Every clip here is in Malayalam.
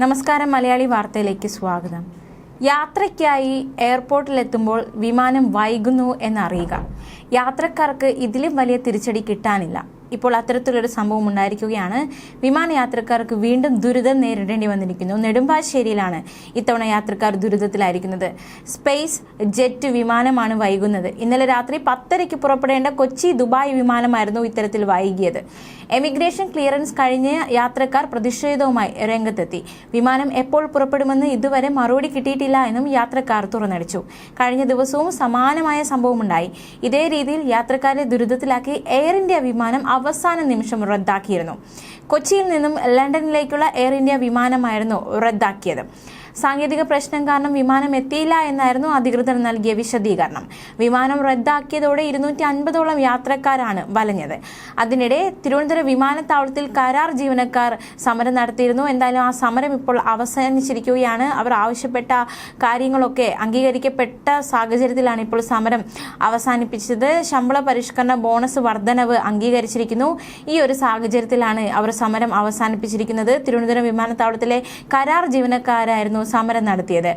നമസ്കാരം മലയാളി വാർത്തയിലേക്ക് സ്വാഗതം. യാത്രയ്ക്കായി എയർപോർട്ടിലെത്തുമ്പോൾ വിമാനം വൈകുന്നു എന്നറിയുക. യാത്രക്കാർക്ക് ഇതിലും വലിയ തിരിച്ചടി കിട്ടാനില്ല. ഇപ്പോൾ അത്തരത്തിലൊരു സംഭവം ഉണ്ടായിരിക്കുകയാണ്. വിമാനയാത്രക്കാർക്ക് വീണ്ടും ദുരിതം നേരിടേണ്ടി വന്നിരിക്കുന്നു. നെടുമ്പാശ്ശേരിയിലാണ് ഇത്തവണ യാത്രക്കാർ ദുരിതത്തിലായിരിക്കുന്നത്. സ്പേസ് ജെറ്റ് വിമാനമാണ് വൈകുന്നത്. ഇന്നലെ രാത്രി പത്തരയ്ക്ക് പുറപ്പെടേണ്ട കൊച്ചി ദുബായ് വിമാനമായിരുന്നു ഇത്തരത്തിൽ വൈകിയത്. എമിഗ്രേഷൻ ക്ലിയറൻസ് കഴിഞ്ഞ് യാത്രക്കാർ പ്രതിഷേധവുമായി രംഗത്തെത്തി. വിമാനം എപ്പോൾ പുറപ്പെടുമെന്ന് ഇതുവരെ മറുപടി കിട്ടിയിട്ടില്ല എന്നും യാത്രക്കാർ തുറന്നടിച്ചു. കഴിഞ്ഞ ദിവസവും സമാനമായ സംഭവമുണ്ടായി. ഇതേ രീതിയിൽ യാത്രക്കാരെ ദുരിതത്തിലാക്കി എയർ ഇന്ത്യ വിമാനം അവസാന നിമിഷം റദ്ദാക്കിയിരുന്നു. കൊച്ചിയിൽ നിന്നും ലണ്ടനിലേക്കുള്ള എയർ ഇന്ത്യ വിമാനമായിരുന്നു റദ്ദാക്കിയത്. സാങ്കേതിക പ്രശ്നം കാരണം വിമാനം എത്തിയില്ല എന്നായിരുന്നു അധികൃതർ നൽകിയ വിശദീകരണം. വിമാനം റദ്ദാക്കിയതോടെ ഇരുന്നൂറ്റി അൻപതോളം യാത്രക്കാരാണ് വലഞ്ഞത്. അതിനിടെ തിരുവനന്തപുരം വിമാനത്താവളത്തിൽ കരാർ ജീവനക്കാർ സമരം നടത്തിയിരുന്നു. എന്തായാലും ആ സമരം ഇപ്പോൾ അവസാനിച്ചിരിക്കുകയാണ്. അവർ ആവശ്യപ്പെട്ട കാര്യങ്ങളൊക്കെ അംഗീകരിക്കപ്പെട്ട സാഹചര്യത്തിലാണ് ഇപ്പോൾ സമരം അവസാനിപ്പിച്ചത്. ശമ്പള പരിഷ്കരണ ബോണസ് വർധനവ് അംഗീകരിച്ചിരിക്കുന്നു. ഈ ഒരു സാഹചര്യത്തിലാണ് അവർ സമരം അവസാനിപ്പിച്ചിരിക്കുന്നത്. തിരുവനന്തപുരം വിമാനത്താവളത്തിലെ കരാർ ജീവനക്കാരായിരുന്നു സമരം നടത്തിയത്.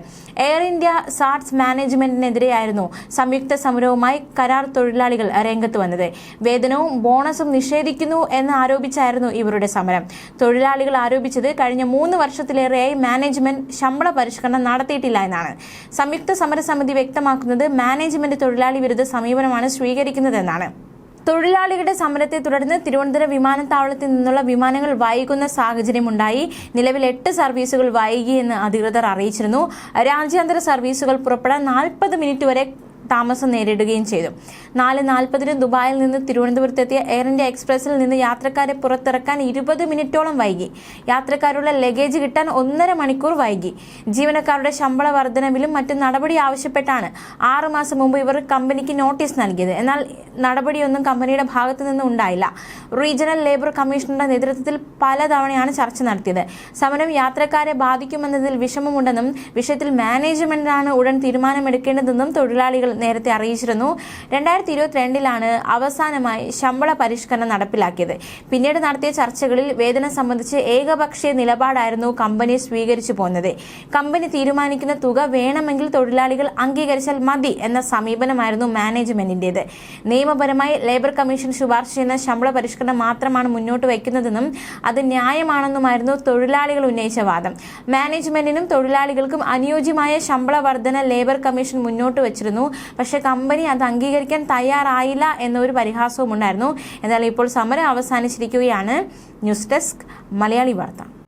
എയർ ഇന്ത്യ സാർട്സ് മാനേജ്മെന്റിനെതിരെയായിരുന്നു സംയുക്ത സമരവുമായി കരാർ തൊഴിലാളികൾ രംഗത്ത് വന്നത്. വേതനവും ബോണസും നിഷേധിക്കുന്നു എന്ന് ആരോപിച്ചായിരുന്നു ഇവരുടെ സമരം. തൊഴിലാളികൾ ആരോപിച്ചത് കഴിഞ്ഞ മൂന്ന് വർഷത്തിലേറെയായി മാനേജ്മെന്റ് ശമ്പള പരിഷ്കരണം നടത്തിയിട്ടില്ല എന്നാണ്. സംയുക്ത സമരസമിതി വ്യക്തമാക്കുന്നത് മാനേജ്മെന്റ് തൊഴിലാളി വിരുദ്ധ സമീപനമാണ് സ്വീകരിക്കുന്നതെന്നാണ്. തൊഴിലാളികളുടെ സമരത്തെ തുടർന്ന് തിരുവനന്തപുരം വിമാനത്താവളത്തിൽ നിന്നുള്ള വിമാനങ്ങൾ വൈകുന്ന സാഹചര്യമുണ്ടായി. നിലവിൽ എട്ട് സർവീസുകൾ വൈകിയെന്ന് അധികൃതർ അറിയിച്ചിരുന്നു. രാജ്യാന്തര സർവീസുകൾ പുറപ്പെടാൻ നാൽപ്പത് മിനിറ്റ് വരെ താമസം നേരിടുകയും ചെയ്തു. നാല് നാൽപ്പതിന് ദുബായിൽ നിന്ന് തിരുവനന്തപുരത്തെത്തിയ എയർ ഇന്ത്യ എക്സ്പ്രസിൽ നിന്ന് യാത്രക്കാരെ പുറത്തിറക്കാൻ ഇരുപത് മിനിറ്റോളം വൈകി. യാത്രക്കാരുടെ ലഗേജ് കിട്ടാൻ ഒന്നര മണിക്കൂർ വൈകി. ജീവനക്കാരുടെ ശമ്പള വർധനവിലും മറ്റു നടപടി ആവശ്യപ്പെട്ടാണ് ആറ് മാസം മുമ്പ് ഇവർ കമ്പനിക്ക് നോട്ടീസ് നൽകിയത്. എന്നാൽ നടപടിയൊന്നും കമ്പനിയുടെ ഭാഗത്തു നിന്നും ഉണ്ടായില്ല. റീജിയണൽ ലേബർ കമ്മീഷണറുടെ നേതൃത്വത്തിൽ പലതവണയാണ് ചർച്ച നടത്തിയത്. സമരം യാത്രക്കാരെ ബാധിക്കുമെന്നതിൽ വിഷമമുണ്ടെന്നും വിഷയത്തിൽ മാനേജ്മെന്റാണ് ഉടൻ തീരുമാനമെടുക്കേണ്ടതെന്നും തൊഴിലാളികൾ നേരത്തെ അറിയിച്ചിരുന്നു. രണ്ടായിരത്തി ഇരുപത്തിരണ്ടിലാണ് അവസാനമായി ശമ്പള പരിഷ്കരണം നടപ്പിലാക്കിയത്. പിന്നീട് നടത്തിയ ചർച്ചകളിൽ വേതനം സംബന്ധിച്ച് ഏകപക്ഷീയ നിലപാടായിരുന്നു കമ്പനി സ്വീകരിച്ചു പോന്നത്. കമ്പനി തീരുമാനിക്കുന്ന തുക വേണമെങ്കിൽ തൊഴിലാളികൾ അംഗീകരിച്ചാൽ മതി എന്ന സമീപനമായിരുന്നു മാനേജ്മെന്റിന്റേത്. നിയമപരമായി ലേബർ കമ്മീഷൻ ശുപാർശ ചെയ്യുന്ന ശമ്പള പരിഷ്കരണം മാത്രമാണ് മുന്നോട്ട് വയ്ക്കുന്നതെന്നും അത് ന്യായമാണെന്നുമായിരുന്നു തൊഴിലാളികൾ ഉന്നയിച്ച വാദം. മാനേജ്മെന്റിനും തൊഴിലാളികൾക്കും അനുയോജ്യമായ ശമ്പള വർധന ലേബർ കമ്മീഷൻ മുന്നോട്ട് വച്ചിരുന്നു. പക്ഷേ കമ്പനി അത് അംഗീകരിക്കാൻ തയ്യാറായില്ല എന്നൊരു പരിഹാസവും ഉണ്ടായിരുന്നു എന്നാൽ ഇപ്പോൾ സമരം അവസാനിച്ചിരിക്കുകയാണ്. ന്യൂസ് ഡെസ്ക് മലയാളി വാർത്ത.